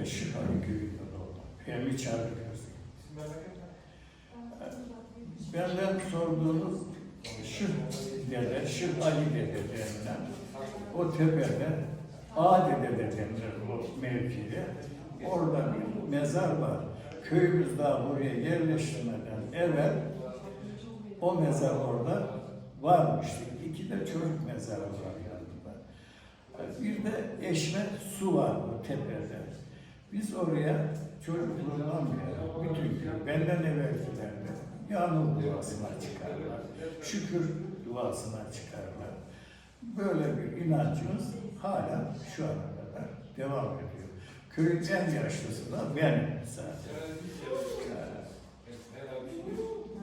1937'de bu köyde Şıkhalı köyünde doğdum. Fehmi Çarlıköy. Benden sorduğunuz Şık dede, Şık Ali dede denilen o tepede A dede de denilir bu mevkide. Orada bir mezar var. Köyümüz daha buraya yerleştirmeden evvel o mezar orada varmıştı. İki de çocuk mezarı var yanında. Bir de eşme su var bu tepede. Biz oraya çocukluğundan beri bütün benden evvelkilerde yağmur duasına çıkarlar, şükür duasına çıkarlar. Böyle bir inancımız hala şu ana kadar devam ediyor. Köyün en yaşlısı da benim zaten.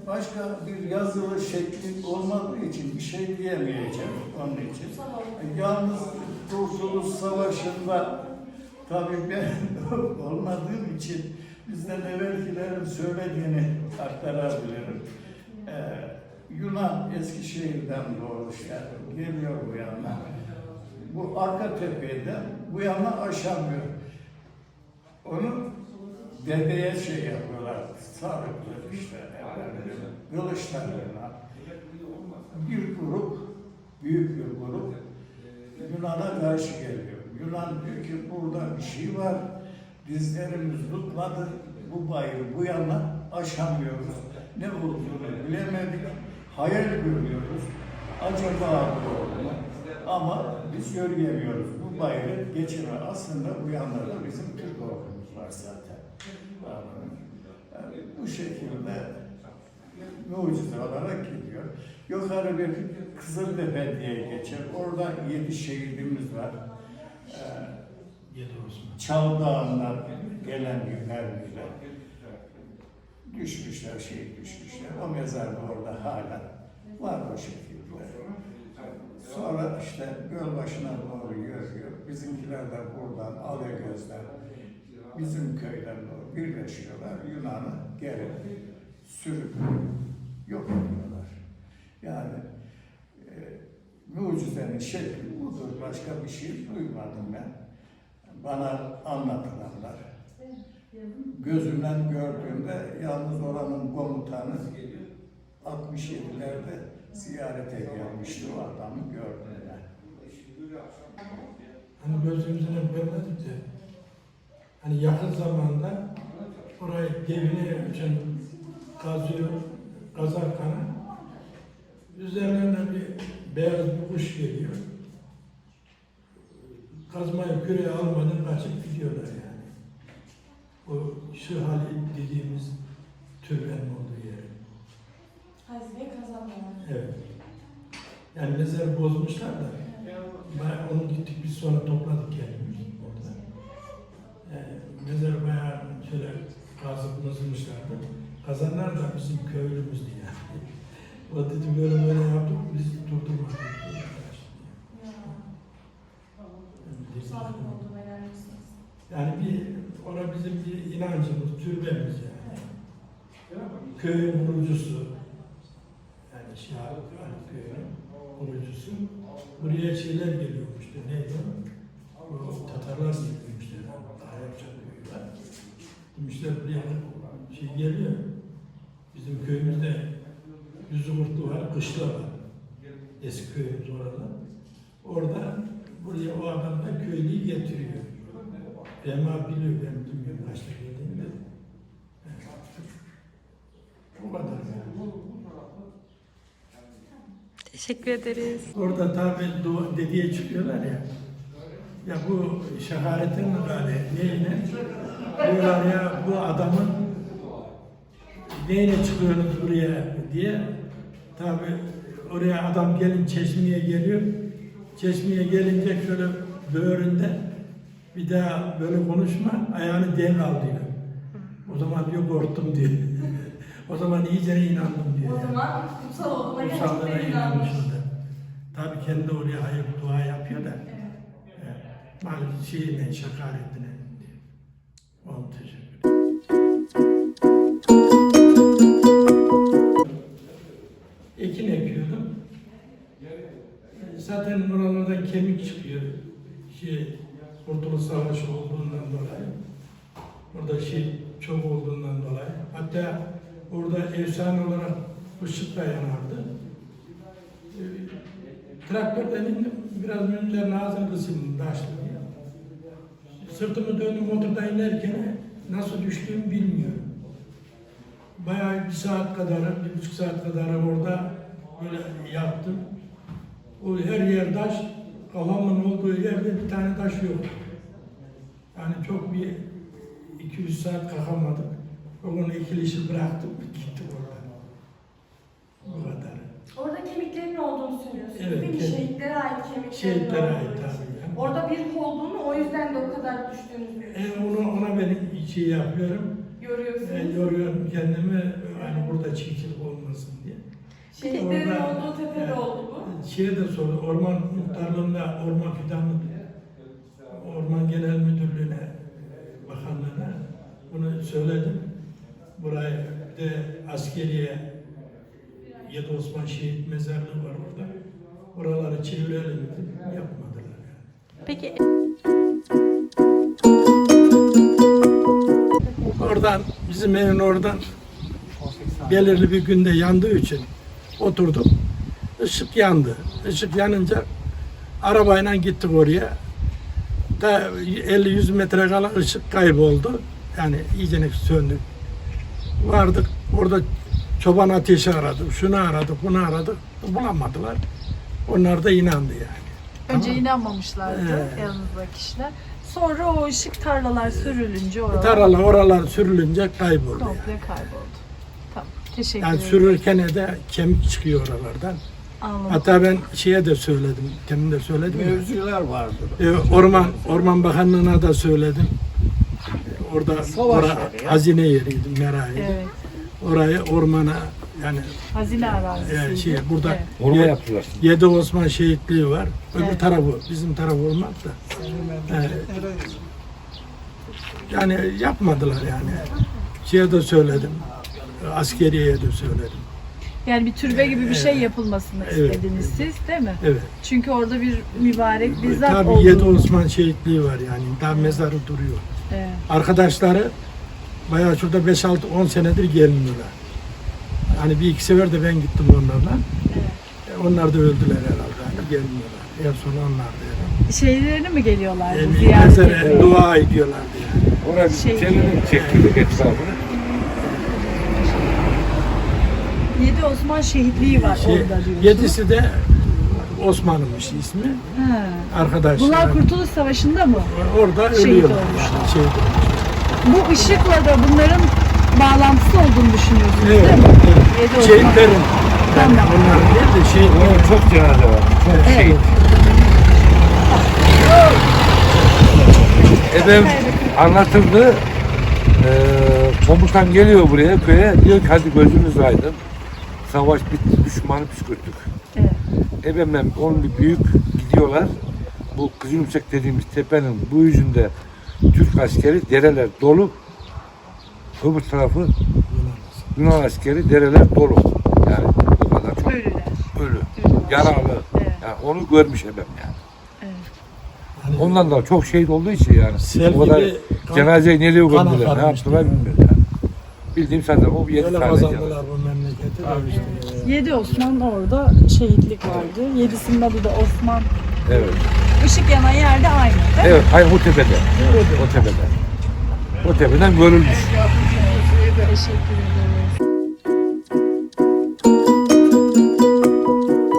Başka bir yazılı şekli olmadığı için bir şey diyemeyeceğim onun için. Yalnız Kurtuluş Savaşı'nda tabii ben olmadığım için bizden evvelkilerin söylediğini aktarabilirim. Ee, Yunan Eskişehir'den doğmuşlar, geliyor bu yana. Bu arka tepeden bu yana aşamıyor. Onu dedeye şey yapıyorlar, sarıklı işte efendim, kılıçlarıyla. Bir grup, büyük bir grup Yunan'a karşı geliyor. Yunan diyor ki burada bir şey var, dizlerimiz tutmadı, bu bayırı bu yana aşamıyoruz. Ne olduğunu bilemedik, hayal görüyoruz. Acaba bu? Ama biz yürüyemiyoruz. Bu bayırı geçirme. Aslında bu yanlarda bizim Türk ordumuz var zaten. Yani bu şekilde mucize olarak gidiyor. Yukarı bir Kızıltepe diye geçer. Orada yedi şehidimiz var. Ee, Yedi Osman. Çaldağından gelen mermiyle düşmüşler, şehit düşmüşler. O mezar da orada hala var o şekilde. Sonra işte göl başına doğru yürüyor. Bizimkiler de buradan Alegöz'den bizim köyden doğru birleşiyorlar. Yunan'ı gelip sürüp yok ediyorlar. Yani e, mucizenin şekli. Başka bir şey duymadım ben. Bana anlatılanlar. Gözümden gördüğümde yalnız oranın komutanı 67'lerde ziyarete gelmişti o adamı gördüm ben. Hani gözümüzden görmedik de hani yakın zamanda orayı devine için kazıyor, kazarken üzerlerine bir beyaz bir kuş geliyor. Kazmayı küreye almadan kaçıp gidiyorlar yani. O şıhali dediğimiz türbenin olduğu yer. Hazife kazanmalar. Evet. Yani mezarı bozmuşlar da bayağı onu gittik biz sonra topladık kendimiz orada. Yani mezarı bayağı şöyle kazıp mızmışlardı. Kazanlar da bizim köylümüzdü yani. O dedi böyle böyle yaptık biz durdurmadık. Ya, sağlık oldu helal olsun. Yani bir ona bizim bir inancımız, türbemiz yani. Köyün kurucusu. Yani Şahap hani köyün kurucusu. Buraya şeyler geliyormuş da neydi o? Tatarlar geliyormuşlar. Arapça köyü var. Demişler buraya şey geliyor. Bizim köyümüzde Yüzümurtlu var, Kışla var. Eski köyümüz orada. Orada buraya o adam da köylüyü getiriyor. Bema biliyor, ben bilmiyorum başta geldiğimde. Bu kadar yani. Teşekkür ederiz. Orada tabi dua- dediye çıkıyorlar ya. Ya bu şeharetin gari neyine? Diyorlar ya bu adamın neyine çıkıyorsunuz buraya diye. Tabi oraya adam gelin çeşmeye geliyor. Çeşmeye gelince şöyle böğründe bir daha böyle konuşma ayağını denk al diyor. O zaman diyor korktum diyor. o zaman iyice inandım diyor. O zaman kutsal olduğuna gerçekten inanmış. inanmış orada. Tabii kendi oraya hayır dua yapıyor da. Evet. Evet. Maalesef şeyine, şakaretine Savaşı olduğundan dolayı, orada şey çok olduğundan dolayı, hatta orada efsane olarak ışık da yanardı. Ee, Traktörden indim, biraz münzerin ağzını kısayım taşlı diye. Sırtımı döndüm motordan inerken nasıl düştüğümü bilmiyorum. Bayağı bir saat kadar, bir buçuk saat kadar orada böyle yattım. O her yer taş, kafamın olduğu yerde bir tane taş yok. Yani çok bir iki üç saat kalkamadık. Onu ikilişi bıraktım, gittik orada. Bu kadar. Orada kemiklerin olduğunu söylüyorsunuz Evet, değil mi? kemik. Şehitlere ait kemiklerin Şehitlere ait tabii. yani. Orada bir olduğunu o yüzden de o kadar düştüğünüzü E, onu, ona ben şey yapıyorum. görüyorsunuz. E, yoruyorum kendimi, hani burada çirkinlik olmasın diye. Şehitlerin Orada- olduğu tepede Evet. oldu bu. Şeye de sordu, orman muhtarlığında, orman fidanı, orman genel bakanlığına bunu söyledim. Burayı bir de askeriye, Yedi Osman Şehit mezarlığı var orada. Oraları çevirelim dedim, yapmadılar. Yani. Peki Oradan, bizim evin oradan belirli bir günde yandığı için oturduk. Işık yandı. Işık yanınca arabayla gittik oraya. Da 50-100 metre kala ışık kayboldu. Yani iyice söndü. Vardık orada çoban ateşi aradık. Şunu aradık, bunu aradık. Bulamadılar. Onlar da inandı yani. Önce inanmamışlardı Evet. yanınızdaki kişiler. Sonra o ışık tarlalar sürülünce oralar Taralar oralar sürülünce kayboldu. Yani. komple kayboldu. Tamam. Teşekkür Yani ederim. sürürken de kemik çıkıyor oralardan. Anladım. Hatta ben şeye de söyledim, demin de söyledim. Mevzular vardır. E, Orman Orman Bakanlığı'na da söyledim. Orada Savaş ora, yeri ya. hazine yeriydi, meraydı. Evet. Orayı ormana yani Hazine arazisiydi. e, şey burada Evet. Orma Ye- yaptılar. Yedi Osman şehitliği var. Öbür Evet. tarafı bizim taraf olmak da. E, yani yapmadılar yani. Şeye de söyledim. Askeriyeye de söyledim. Yani bir türbe gibi bir şey yapılmasını Evet. istediniz siz değil mi? Evet. Çünkü orada bir mübarek bir zat Tabii olduğunu. Yedi Osman şehitliği var yani. Daha mezarı duruyor. Evet. Arkadaşları bayağı şurada 5-6-10 senedir gelmiyorlar. Hani bir iki sefer de ben gittim onlarla. E, Onlar da öldüler herhalde. Hani gelmiyorlar. En son onlar da. Şeylerine mi geliyorlardı? Yani ziyaret ediyorlar? dua ediyorlardı yani. Oraya Şey- senenin çektirdik etrafını. Yedi Osman şehitliği var Şey, orada diyorsunuz. yedisi de Osman'ınmış ismi. Ha. Arkadaşlar. Bunlar Kurtuluş Savaşı'nda mı? Orada Şehit ölüyorlar. olmuşlar. Şehit olmuşlar. Bu ışıkla da bunların bağlantısı olduğunu düşünüyorsunuz Evet. değil mi? evet. Şehitlerin. Yani Tamam. onlar değil de şehit. Orada çok cenaze var. Çok şey. Ebem anlatırdı. Eee komutan geliyor buraya köye. Diyor ki hadi gözünüz aydın. Savaş bitti. Düşmanı püskürttük. Evet. Ebem'le onun bir büyük gidiyorlar. Bu Kızılyüksek dediğimiz tepenin bu yüzünde Türk askeri dereler dolu. Öbür tarafı Yunan askeri dereler dolu. Yani bu kadar çok Ölüler. ölü, yaralı. Evet. Yani onu görmüş Ebem yani. Evet. Hani Ondan da çok şehit olduğu için yani. Sel o kadar gibi kan- cenazeyi nereye kan gömdüler, ne akarmış yaptılar yani. bilmiyorum yani. Bildiğim zaten o yedi Öyle tane kazandılar cenaze. bu memleketi. Yedi Osman orada şehitlik vardı. Yedisinin adı da Osman. Evet. Işık yanan yerde aynı değil mi? Evet, hayır o tepede. O tepede. O tepeden görülmüş. Teşekkür ederim.